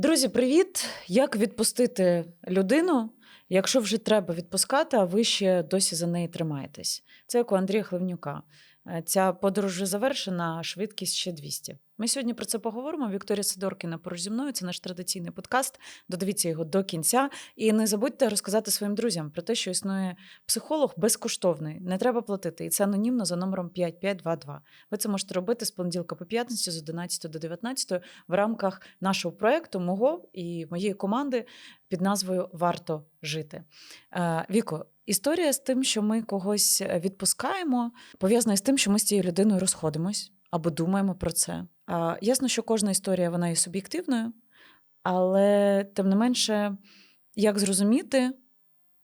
Друзі, привіт! Як відпустити людину, якщо вже треба відпускати, а ви ще досі за неї тримаєтесь? Це як у Андрія Хливнюка. Е, Ця подорож вже завершена, а швидкість ще 200. Ми сьогодні про це поговоримо. Вікторія Сидоркіна поруч зі мною. Це наш традиційний подкаст. Додивіться його до кінця. І не забудьте розказати своїм друзям про те, що існує психолог безкоштовний. Не треба платити. І це анонімно за номером 5522. Ви це можете робити з понеділка по п'ятницю з 11 до 19 в рамках нашого проекту, мого і моєї команди під назвою Варто жити. Е, Віко, історія з тим, що ми когось відпускаємо, пов'язана з тим, що ми з цією людиною розходимось або думаємо про це. А, Ясно, що кожна історія вона є суб'єктивною, але тим не менше, як зрозуміти,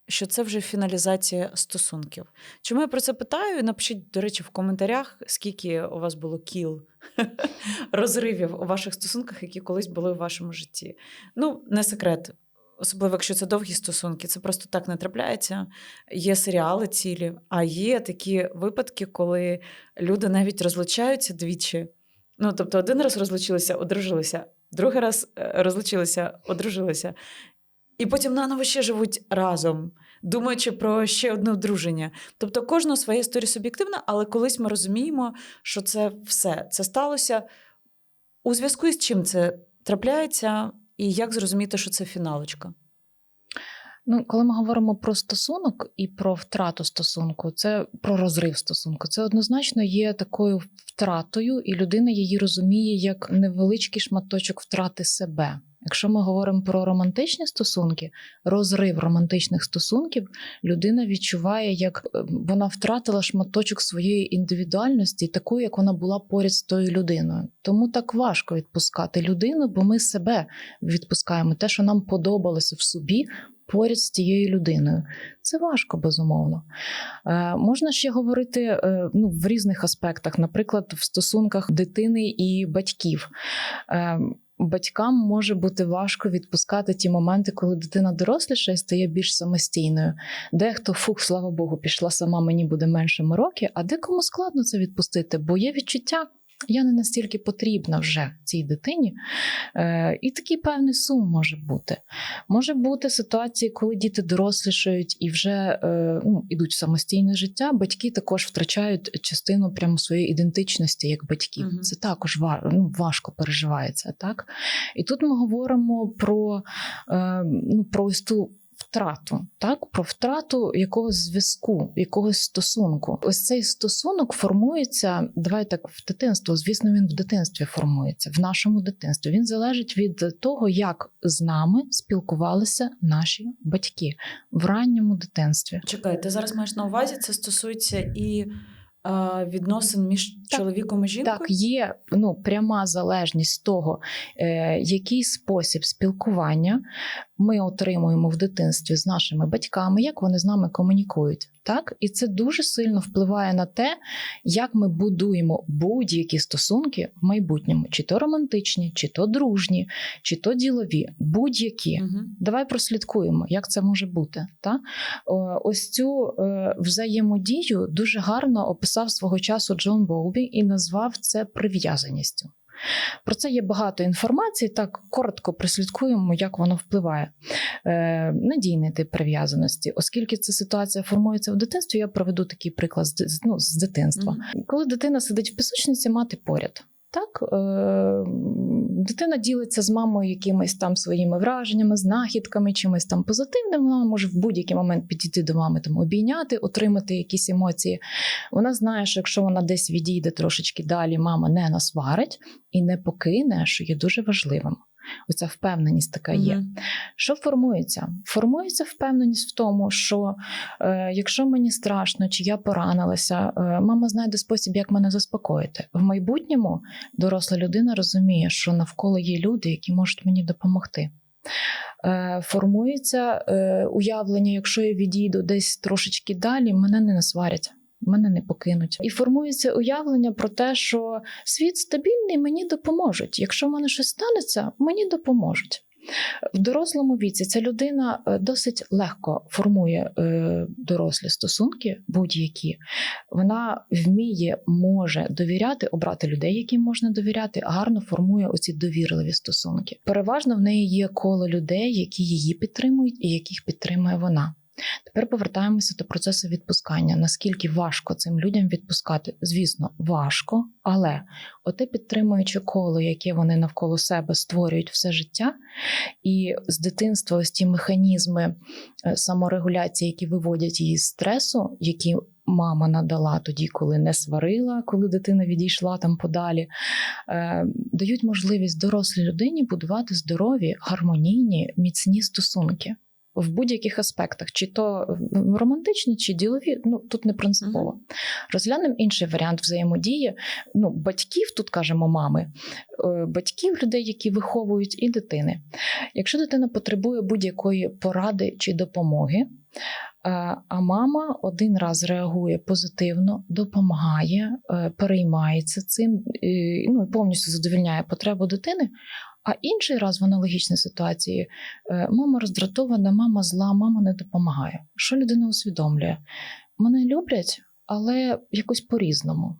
що це вже фіналізація стосунків. Чому я про це питаю? Напишіть, до речі, в коментарях, скільки у вас було кіл розривів у ваших стосунках, які колись були у вашому житті. Ну, не секрет. Особливо, якщо це довгі стосунки, це просто так не трапляється. Є серіали цілі, а є такі випадки, коли люди навіть розлучаються двічі. Ну, тобто, один раз розлучилися, одружилися, другий раз е, розлучилися, одружилися. І потім наново ще живуть разом, думаючи про ще одне одруження. Тобто, кожна своя історія суб'єктивна, але колись ми розуміємо, що це все це сталося у зв'язку із чим це трапляється, і як зрозуміти, що це фіналочка. Ну, коли ми говоримо про стосунок і про втрату стосунку, це про розрив стосунку. Це однозначно є такою втратою, і людина її розуміє як невеличкий шматочок втрати себе. Якщо ми говоримо про романтичні стосунки, розрив романтичних стосунків, людина відчуває, як е, вона втратила шматочок своєї індивідуальності, такою, як вона була поряд з тою людиною. Тому так важко відпускати людину, бо ми себе відпускаємо. Те, що нам подобалося в собі, поряд з тією людиною. Це важко, безумовно. Е, можна ще говорити е, ну, в різних аспектах, наприклад, в стосунках дитини і батьків. Е, Батькам може бути важко відпускати ті моменти, коли дитина доросліша і стає більш самостійною. Дехто, фух, слава Богу, пішла сама, мені буде менше роки, а декому складно це відпустити, бо є відчуття. Я не настільки потрібна вже цій дитині, Е, і такий певний сум може бути. Може бути ситуації, коли діти дорослішають і вже е, ну, ідуть в самостійне життя. Батьки також втрачають частину прямо своєї ідентичності як батьків. Мгм. Це також ну, важко переживається. Так? І тут ми говоримо про, е, ну, про ось ту втрату, так? про втрату якогось зв'язку, якогось стосунку. Ось цей стосунок формується, давай так, в дитинство. Звісно, він в дитинстві формується, в нашому дитинстві. Він залежить від того, як з нами спілкувалися наші батьки в ранньому дитинстві. Чекай, ти зараз маєш на увазі, це стосується і відносин між Так. чоловіком і жінкою? Так, є ну, пряма залежність того, е, який спосіб спілкування ми отримуємо в дитинстві з нашими батьками, як вони з нами комунікують. Так? І це дуже сильно впливає на те, як ми будуємо будь-які стосунки в майбутньому, чи то романтичні, чи то дружні, чи то ділові, будь-які. Мгм. Давай прослідкуємо, як це може бути. Та? О, Ось цю е, взаємодію дуже гарно описав свого часу Джон Боубі і назвав це прив'язаністю. Про це є багато інформації. Так коротко прослідкуємо, як воно впливає. Е, надійний тип прив'язаності, оскільки ця ситуація формується в дитинстві, я проведу такий приклад з, ну, з дитинства. Коли дитина сидить в пісочниці, мати поряд. Так, е, дитина ділиться з мамою якимись там своїми враженнями, знахідками, чимось там позитивним. Вона може в будь-який момент підійти до мами, там обійняти, отримати якісь емоції. Вона знає, що якщо вона десь відійде трошечки далі, мама не насварить і не покине, що є дуже важливим. Оця впевненість така є. Мгм. Що формується? Формується впевненість в тому, що е, якщо мені страшно чи я поранилася, е, мама знайде спосіб, як мене заспокоїти. В майбутньому доросла людина розуміє, що навколо є люди, які можуть мені допомогти. Е, формується е, уявлення, якщо я відійду десь трошечки далі, мене не насварять. Мене не покинуть. І формується уявлення про те, що світ стабільний, мені допоможуть. Якщо в мене щось станеться, мені допоможуть. В дорослому віці ця людина е, досить легко формує е, дорослі стосунки, будь-які. Вона вміє, може довіряти, обрати людей, яким можна довіряти, гарно формує оці довірливі стосунки. Переважно в неї є коло людей, які її підтримують і яких підтримує вона. Тепер повертаємося до процесу відпускання. Наскільки важко цим людям відпускати? Звісно, важко, але оте підтримуюче коло, яке вони навколо себе створюють все життя, і з дитинства ось ті механізми е, саморегуляції, які виводять її з стресу, які мама надала тоді, коли не сварила, коли дитина відійшла там подалі, е, дають можливість дорослій людині будувати здорові, гармонійні, міцні стосунки. В будь-яких аспектах, чи то романтичні, чи ділові, ну тут не принципово. Розглянемо інший варіант взаємодії. Ну, батьків, тут кажемо мами, е, батьків, людей, які виховують, і дитини. Якщо дитина потребує будь-якої поради чи допомоги, е, а мама один раз реагує позитивно, допомагає, е, переймається цим, ну і повністю задовільняє потребу дитини. А інший раз в аналогічній ситуації е, мама роздратована, мама зла, мама не допомагає. Що людина усвідомлює? Мене люблять, але якось по-різному.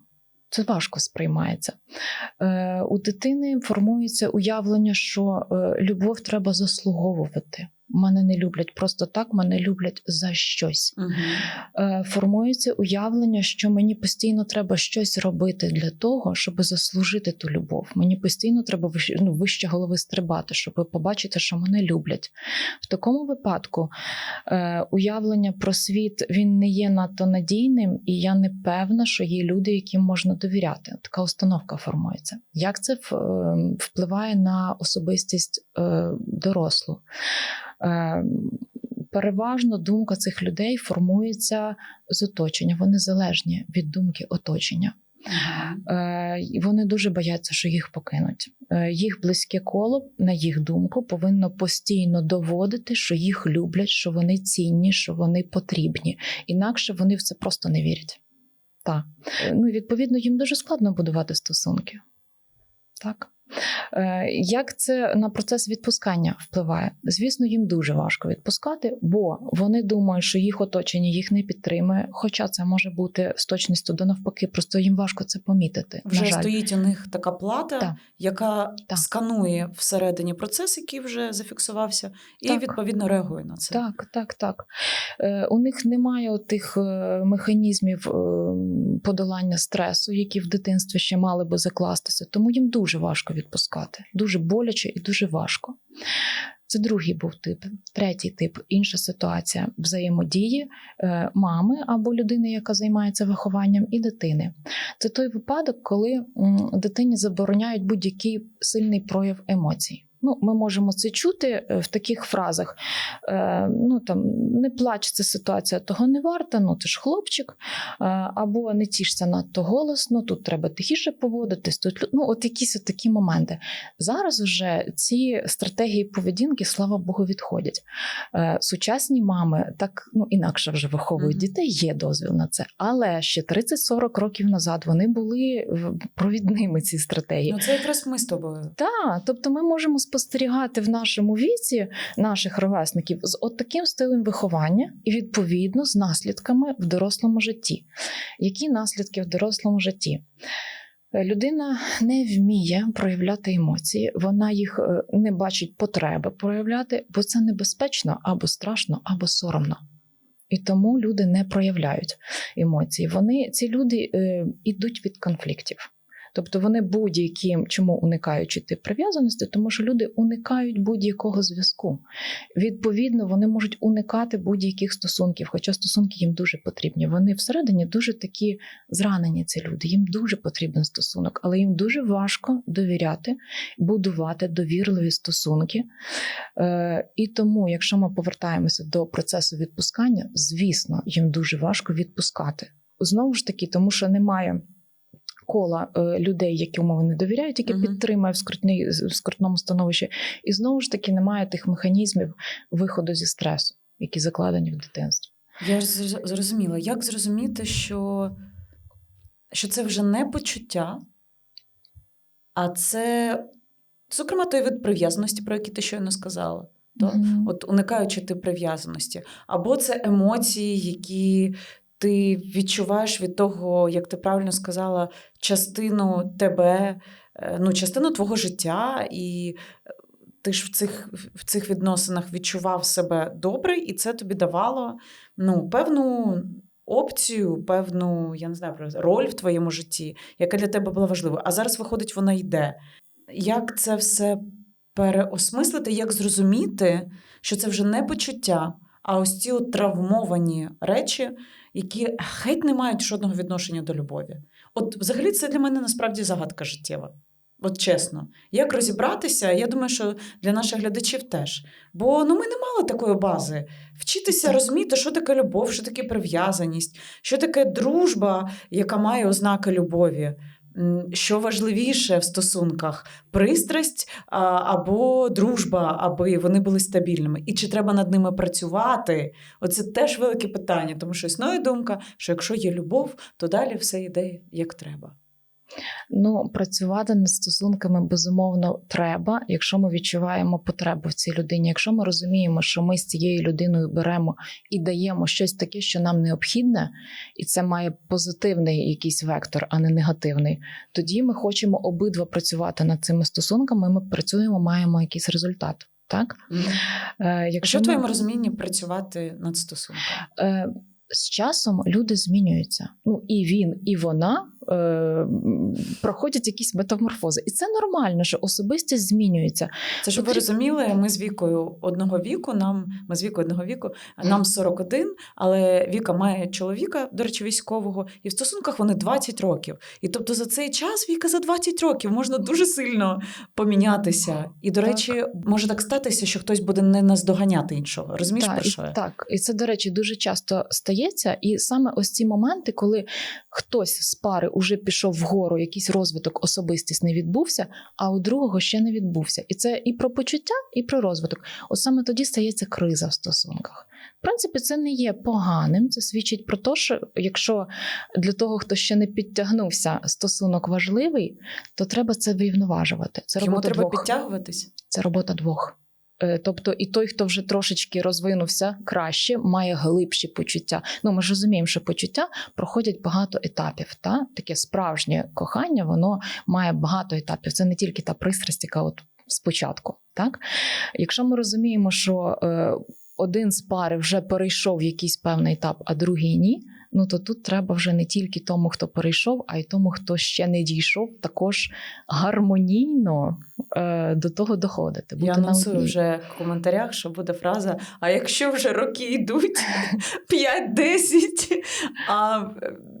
Це важко сприймається. Е, у дитини формується уявлення, що е, любов треба заслуговувати. Мене не люблять просто так, мене люблять за щось. Е, формується уявлення, що мені постійно треба щось робити для того, щоб заслужити ту любов. Мені постійно треба вище, ну, вище голови стрибати, щоб побачити, що мене люблять. В такому випадку е, уявлення про світ він не є надто надійним, і я не певна, що є люди, яким можна довіряти. Така установка формується. Як це е, впливає на особистість е, дорослу? Е, переважно думка цих людей формується з оточення. Вони залежні від думки оточення. Е, Вони дуже бояться, що їх покинуть. Е, Їх близьке коло, на їх думку, повинно постійно доводити, що їх люблять, що вони цінні, що вони потрібні. Інакше вони в це просто не вірять. Так. Е, Ну, відповідно, їм дуже складно будувати стосунки. Так. Е, Як це на процес відпускання впливає? Звісно, їм дуже важко відпускати, бо вони думають, що їх оточення їх не підтримує. Хоча це може бути з точністю до навпаки, просто їм важко це помітити. Вже на жаль. стоїть у них така плата, Так. яка Так. сканує всередині процес, який вже зафіксувався, і Так. відповідно реагує на це. Так, так, так. Е, у них немає тих механізмів е, подолання стресу, які в дитинстві ще мали би закластися, тому їм дуже важко відпускати. Дуже боляче і дуже важко. Це другий був тип. Третій тип інша ситуація взаємодії е, мами або людини, яка займається вихованням, і дитини. Це той випадок, коли дитині забороняють будь-який сильний прояв емоцій. Ну, ми можемо це чути е, в таких фразах. Е, ну там не плач, це ситуація того не варта, ну ти ж хлопчик, е, або не тішся надто голосно, тут треба тихіше поводитись. Тут ну, от якісь от такі моменти. Зараз вже ці стратегії поведінки, слава Богу, відходять. Е, сучасні мами так ну інакше вже виховують Мгм. дітей, є дозвіл на це. Але ще 30-40 років назад вони були провідними ці стратегії. Ну, це якраз ми з тобою. Так, тобто ми можемо спостерігати в нашому віці наших ровесників з от таким стилем виховання і відповідно з наслідками в дорослому житті. Які наслідки в дорослому житті? Е, Людина не вміє проявляти емоції, вона їх е, не бачить потреби проявляти, бо це небезпечно або страшно, або соромно. І тому люди не проявляють емоції. Вони ці люди е, ідуть від конфліктів. Тобто вони будь-яким, чому уникаючи тип прив'язаності, тому що люди уникають будь-якого зв'язку. Відповідно, вони можуть уникати будь-яких стосунків, хоча стосунки їм дуже потрібні. Вони всередині дуже такі зранені, ці люди. Їм дуже потрібен стосунок, але їм дуже важко довіряти, будувати довірливі стосунки. Е, і тому, якщо ми повертаємося до процесу відпускання, звісно, їм дуже важко відпускати. Знову ж таки, тому що немає кола е, людей, яким вони довіряють, яке Мгм. підтримує в, скрутній, в скрутному становищі. І знову ж таки немає тих механізмів виходу зі стресу, які закладені в дитинстві. Я ж зрозуміла, як зрозуміти, що, що це вже не почуття, а це Зокрема, той вид прив'язаності, про який ти щойно сказала. То, Мгм. От уникаючи ти прив'язаності. Або це емоції, які ти відчуваєш від того, як ти правильно сказала, частину тебе, е, ну, частину твого життя, і е, ти ж в цих, в цих відносинах відчував себе добре, і це тобі давало ну, певну опцію, певну, я не знаю, роль в твоєму житті, яка для тебе була важлива. А зараз, виходить, вона йде. Як це все переосмислити, як зрозуміти, що це вже не почуття, а ось ці от травмовані речі, які геть не мають жодного відношення до любові. От взагалі це для мене насправді загадка життєва. От чесно, як розібратися, я думаю, що для наших глядачів теж. Бо ну, ми не мали такої бази. Вчитися Так. розуміти, що таке любов, що таке прив'язаність, що таке дружба, яка має ознаки любові. Що важливіше в стосунках пристрасть або дружба, аби вони були стабільними, і чи треба над ними працювати? Оце теж велике питання, тому що існує думка, що якщо є любов, то далі все йде як треба. Ну, працювати над стосунками безумовно треба, якщо ми відчуваємо потребу в цій людині. Якщо ми розуміємо, що ми з цією людиною беремо і даємо щось таке, що нам необхідне, і це має позитивний якийсь вектор, а не негативний. Тоді ми хочемо обидва працювати над цими стосунками. Ми працюємо, маємо якийсь результат. Так, е, А якщо що в ми- твоєму розумінні працювати над стосунками? Е, з часом люди змінюються. Ну і він, і вона е, проходять якісь метаморфози. І це нормально, що особистість змінюється. Це щоб ви розуміли, ми з вікою одного віку, нам ми з вікою одного віку, нам 41, але Віка має чоловіка, до речі, військового, і в стосунках вони 20 років. І тобто за цей час Віка за 20 років можна дуже сильно помінятися. І, до Так. речі, може так статися, що хтось буде не наздоганяти іншого. Розумієш, Та, про що я? так, і це, до речі, дуже часто стається. І саме ось ці моменти, коли хтось з пари уже пішов вгору, якийсь розвиток особистісний відбувся, а у другого ще не відбувся. І це і про почуття, і про розвиток. От саме тоді стається криза в стосунках. В принципі, це не є поганим. Це свідчить про те, що якщо для того, хто ще не підтягнувся, стосунок важливий, то треба це врівноважувати. Це Йому робота треба двох підтягуватись. це робота двох. Е, Тобто, і той, хто вже трошечки розвинувся краще, має глибші почуття. Ну, ми ж розуміємо, що почуття проходять багато етапів. Та? Таке справжнє кохання, воно має багато етапів. Це не тільки та пристрасть, яка от спочатку. Так? Якщо ми розуміємо, що е, один з пари вже перейшов якийсь певний етап, а другий ні. Ну то тут треба вже не тільки тому, хто перейшов, а й тому, хто ще не дійшов, також гармонійно е, до того доходити. Я бути на анонсую вже в коментарях, що буде фраза: а якщо вже роки йдуть 5-10, а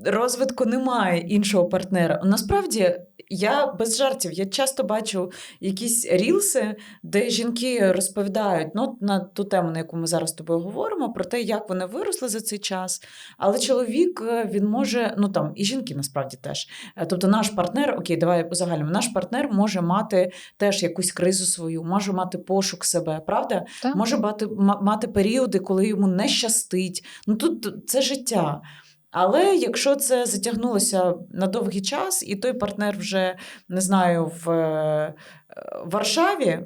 розвитку немає іншого партнера. Насправді, я без жартів, я часто бачу якісь рілси, де жінки розповідають ну, на ту тему, на яку ми зараз з тобою говоримо, про те, як вони виросли за цей час. Але чоловік е, він може, ну там і жінки насправді теж. Е, Тобто, наш партнер, окей, давай узагальнимо, наш партнер може мати теж якусь кризу свою, може мати пошук себе, правда? Так? Може мати, мати періоди, коли йому не щастить. Ну тут це життя. Але якщо це затягнулося на довгий час, і той партнер вже не знаю в е, Варшаві.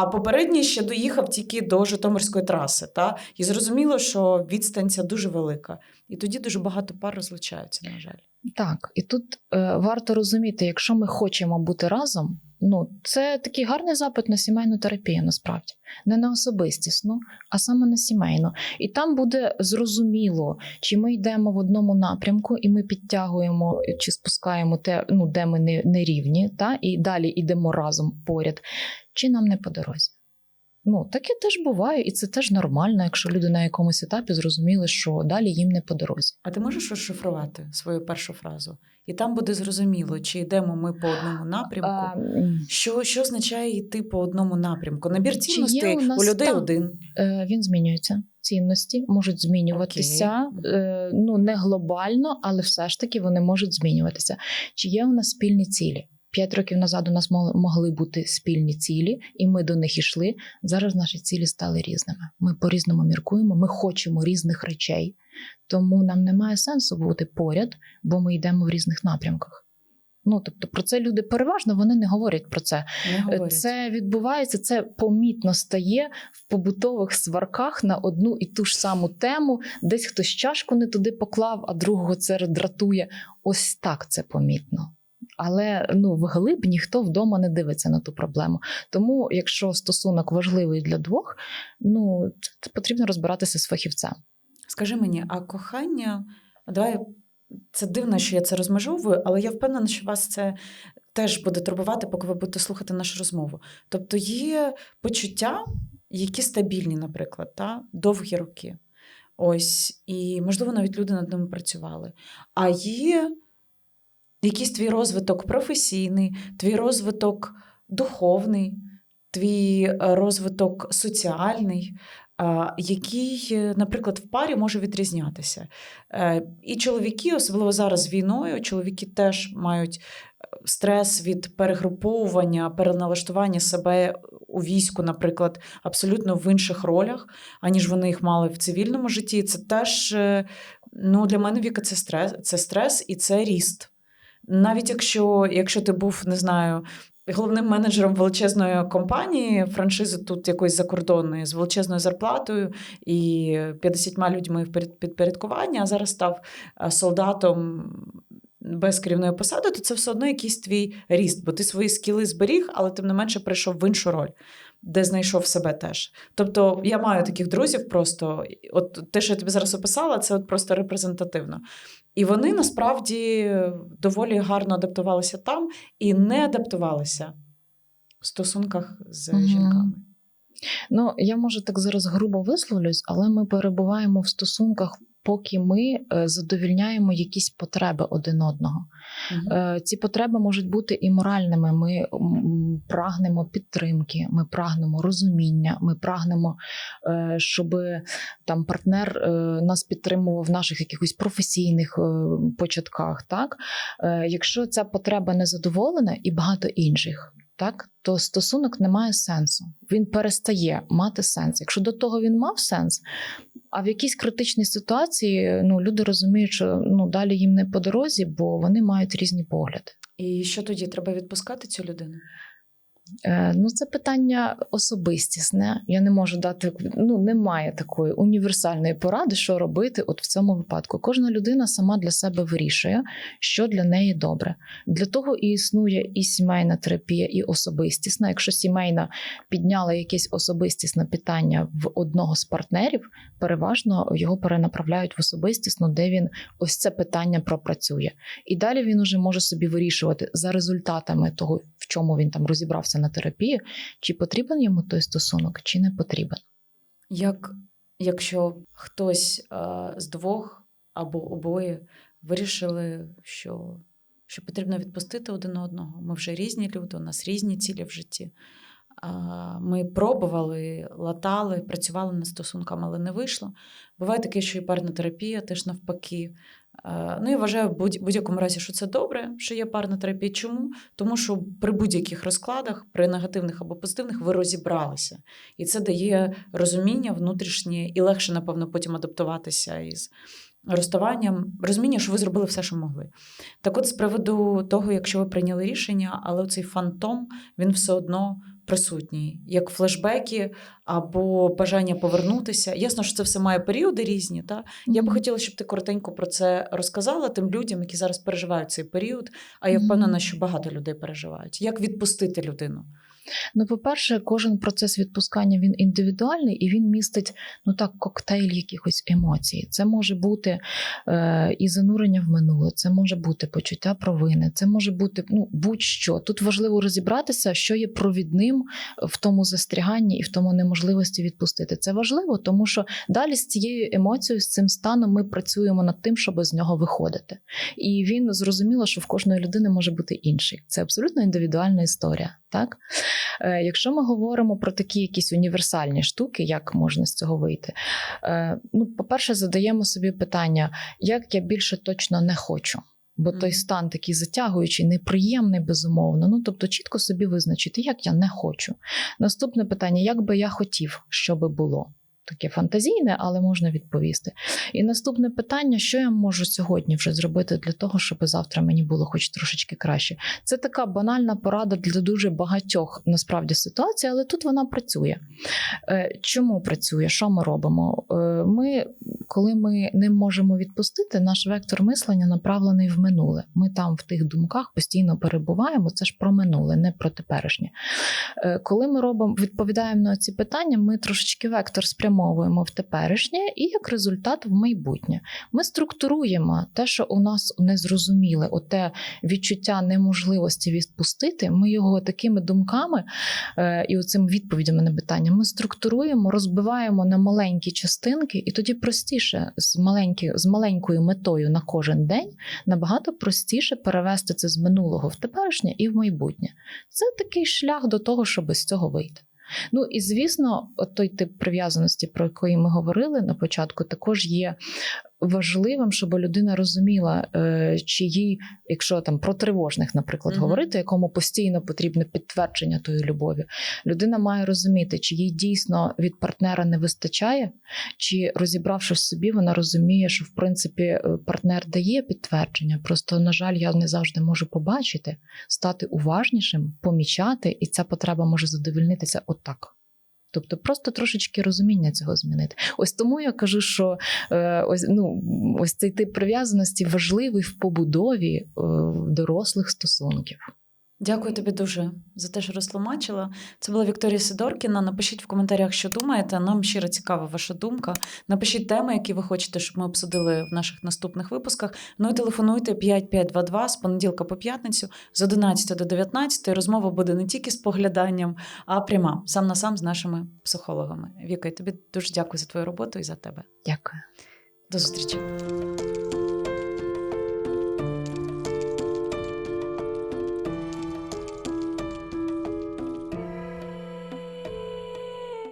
А попередній ще доїхав тільки до Житомирської траси, та і зрозуміло, що відстань ця дуже велика, і тоді дуже багато пар розлучаються. На жаль, Так, і тут е, варто розуміти, якщо ми хочемо бути разом, ну це такий гарний запит на сімейну терапію, насправді не на особистісну, а саме на сімейну. І там буде зрозуміло, чи ми йдемо в одному напрямку, і ми підтягуємо чи спускаємо те, ну де ми не, не рівні, та і далі йдемо разом поряд, чи нам не по дорозі. Ну, таке теж буває, і це теж нормально, якщо люди на якомусь етапі зрозуміли, що далі їм не по дорозі. а ти можеш розшифрувати свою першу фразу? І там буде зрозуміло, чи йдемо ми по одному напрямку. А, Що, що означає йти по одному напрямку? Набір цінностей у у людей там? один. Е, він змінюється. Цінності можуть змінюватися. Окей. Е, ну не глобально, але все ж таки вони можуть змінюватися. Чи є у нас спільні цілі? П'ять років назад у нас могли бути спільні цілі, і ми до них йшли. Зараз наші цілі стали різними. Ми по-різному міркуємо, ми хочемо різних речей, тому нам немає сенсу бути поряд, бо ми йдемо в різних напрямках. Ну тобто про це люди переважно вони не говорять про це. Не говорять. Це відбувається, це помітно стає в побутових сварках на одну і ту ж саму тему. Десь хтось чашку не туди поклав, а другого це дратує. Ось так це помітно. Але ну вглиб ніхто вдома не дивиться на ту проблему. Тому, якщо стосунок важливий для двох, ну це потрібно розбиратися з фахівцем. Скажи мені, а кохання, давай це дивно, що я це розмежовую, але я впевнена, що вас це теж буде турбувати, поки ви будете слухати нашу розмову. Тобто є почуття, які стабільні, наприклад, та? довгі роки. Ось, і, можливо, навіть люди над ними працювали. А є якийсь твій розвиток професійний, твій розвиток духовний, твій е, розвиток соціальний, який, е, наприклад, в парі може відрізнятися. Е, І чоловіки, особливо зараз з війною, чоловіки теж мають е, стрес від перегруповування, переналаштування себе у війську, наприклад, абсолютно в інших ролях, аніж вони їх мали в цивільному житті. Це теж ну, для мене Віка, це стрес, це стрес і це ріст. Навіть якщо, якщо ти був, не знаю, головним менеджером величезної компанії, франшизи тут якоїсь закордонної з величезною зарплатою і 50 людьми в підпорядкуванні, а зараз став е, солдатом без керівної посади, то це все одно якийсь твій ріст, бо ти свої скіли зберіг, але тим не менше прийшов в іншу роль. Де знайшов себе теж. Тобто я маю таких друзів просто, от те, що я тобі зараз описала, це от просто репрезентативно. І вони насправді доволі гарно адаптувалися там і не адаптувалися в стосунках з жінками. Ну я може так зараз грубо висловлюсь, але ми перебуваємо в стосунках, поки ми е, задовільняємо якісь потреби один одного. Е, Ці потреби можуть бути і моральними. Ми прагнемо підтримки, ми прагнемо розуміння, ми прагнемо, е, щоб там партнер нас підтримував в наших якихось професійних початках. Так, якщо ця потреба не задоволена, і багато інших. Так, то стосунок не має сенсу. Він перестає мати сенс. Якщо до того він мав сенс, а в якійсь критичній ситуації ну, люди розуміють, що ну, далі їм не по дорозі, бо вони мають різні погляди. І що тоді треба відпускати цю людину? Е, ну, це питання особистісне. Я не можу дати, ну немає такої універсальної поради, що робити от в цьому випадку. Кожна людина сама для себе вирішує, що для неї добре. Для того і існує і сімейна терапія, і особистісна. Якщо сімейна підняла якесь особистісне питання в одного з партнерів, переважно його перенаправляють в особистісну, де він ось це питання пропрацює. І далі він уже може собі вирішувати за результатами того, чому він там розібрався на терапії, чи потрібен йому той стосунок, чи не потрібен. Як якщо хтось а, з двох або обоє вирішили, що, що потрібно відпустити один одного. Ми вже різні люди, у нас різні цілі в житті. Ми пробували, латали, працювали над стосунками, але не вийшло. Буває таке, що і парна терапія теж навпаки. А, Ну, я вважаю в будь- будь-якому разі, що це добре, що є парна терапія. Чому? Тому що при будь-яких розкладах, при негативних або позитивних, ви розібралися. І це дає розуміння внутрішнє і легше, напевно, потім адаптуватися із розставанням. Розуміння, що ви зробили все, що могли. Так от, з приводу того, якщо ви прийняли рішення, але цей фантом він все одно присутній, як флешбеки або бажання повернутися. Ясно, що це все має періоди різні. Та? Я би хотіла, щоб ти коротенько про це розказала тим людям, які зараз переживають цей період. А я впевнена, що багато людей переживають. Як відпустити людину? Ну, по-перше, кожен процес відпускання він індивідуальний і він містить ну так коктейль якихось емоцій. Це може бути е, і занурення в минуле, це може бути почуття провини, це може бути ну будь-що. Тут важливо розібратися, що є провідним в тому застряганні і в тому неможливості відпустити. Це важливо, тому що далі з цією емоцією, з цим станом ми працюємо над тим, щоб з нього виходити. І він зрозуміло, що в кожної людини може бути інший. Це абсолютно індивідуальна історія. Так, Е, якщо ми говоримо про такі якісь універсальні штуки, як можна з цього вийти, е, ну, по-перше, задаємо собі питання, як я більше точно не хочу. Бо той стан такий затягуючий, неприємний, безумовно. Ну тобто, чітко собі визначити, як я не хочу. Наступне питання: як би я хотів, щоб було. Таке фантазійне, але можна відповісти. І наступне питання: що я можу сьогодні вже зробити для того, щоб завтра мені було хоч трошечки краще? Це така банальна порада для дуже багатьох насправді ситуацій, але тут вона працює. Е, Чому працює? Що ми робимо? Е, Ми, коли ми не можемо відпустити, наш вектор мислення направлений в минуле. Ми там в тих думках постійно перебуваємо. Це ж про минуле, не про теперішнє. Е, Коли ми робимо, відповідаємо на ці питання, ми трошечки вектор спрямовуємо в теперішнє і як результат в майбутнє. Ми структуруємо те, що у нас незрозуміле, оте відчуття неможливості відпустити. Ми його такими думками е, і оцим відповідями на питання ми структуруємо, розбиваємо на маленькі частинки, і тоді простіше з маленькі, з маленькою метою на кожен день набагато простіше перевести це з минулого в теперішнє і в майбутнє. Це такий шлях до того, щоб з цього вийти. Ну і звісно, той тип прив'язаності, про який ми говорили на початку, також є важливим, щоб людина розуміла, е, чи їй, якщо там про тривожних, наприклад, Мгм. говорити, якому постійно потрібне підтвердження тої любові, людина має розуміти, чи їй дійсно від партнера не вистачає, чи розібравшись в собі, вона розуміє, що в принципі е, партнер дає підтвердження. Просто, на жаль, я не завжди можу побачити, стати уважнішим, помічати, і ця потреба може задовольнитися отак. Тобто просто трошечки розуміння цього змінити. Ось тому я кажу, що е, ось, ну, ось цей тип прив'язаності важливий в побудові е, дорослих стосунків. Дякую тобі дуже за те, що розтлумачила. Це була Вікторія Сидоркіна. Напишіть в коментарях, що думаєте. Нам щиро цікава ваша думка. Напишіть теми, які ви хочете, щоб ми обсудили в наших наступних випусках. Ну і телефонуйте 5522 з понеділка по п'ятницю з 11 до 19. Розмова буде не тільки з погляданням, а пряма сам на сам з нашими психологами. Віка, я тобі дуже дякую за твою роботу і за тебе. Дякую. До зустрічі.